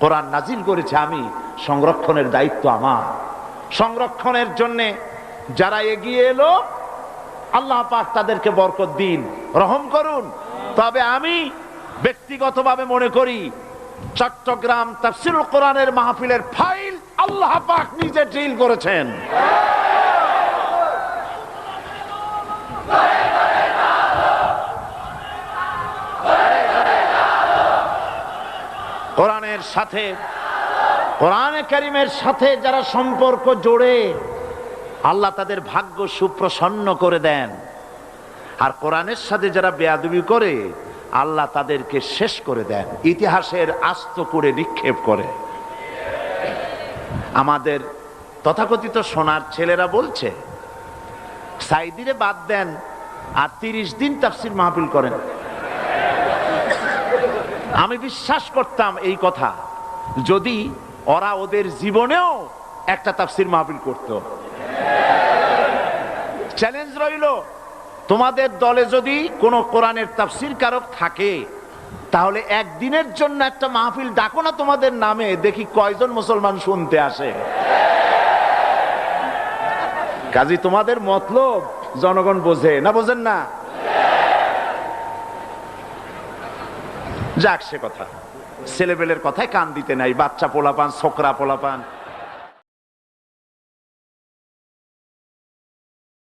কোরআন নাজিল করেছে আমি, সংরক্ষণের দায়িত্ব আমার। সংরক্ষণের জন্য যারা এগিয়ে এলো, আল্লাহ পাক তাদেরকে বরকত দিন, রহম করুন। তবে আমি ব্যক্তিগতভাবে মনে করি, চট্টগ্রাম তাফসিরুল কোরআনের মাহফিলের ফাইল আল্লাহ পাক নিজে ডিল করেছেন। কোরআনের সাথে, কোরআনে কারিমের সাথে যারা সম্পর্ক জোড়ে, আল্লাহ তাদের ভাগ্য সুপ্রসন্ন করে দেন। আর কোরআনের সাথে যারা বেয়াদবি করে, আল্লাহ তাদেরকে শেষ করে দেন। ইতিহাসের আস্ত করে নিক্ষেপ করে। আমাদের তথাকথিত সোনার ছেলেরা বলছে সাইদিরে বাদ দেন, আর তিরিশ দিন তাফসির মাহফিল করেন। আমি বিশ্বাস করতাম এই কথা। যদি ওরা ওদের জীবনেও একটা তাফসির মাহফিল করত। চ্যালেঞ্জ রইল, তোমাদের দলে যদি কোনো কোরআনের তাফসির কারক থাকে, তাহলে একদিনের জন্য একটা মাহফিল ডাকো না তোমাদের নামে, দেখি কয়জন মুসলমান শুনতে আসে। কাজী, তোমাদের মতলব জনগণ বোঝে, না বোঝেন না? যাক সে কথা। ছেলেবেলের কথায় কান দিতে নাই বাচ্চা পোলাপান ছোকরা পোলাপান।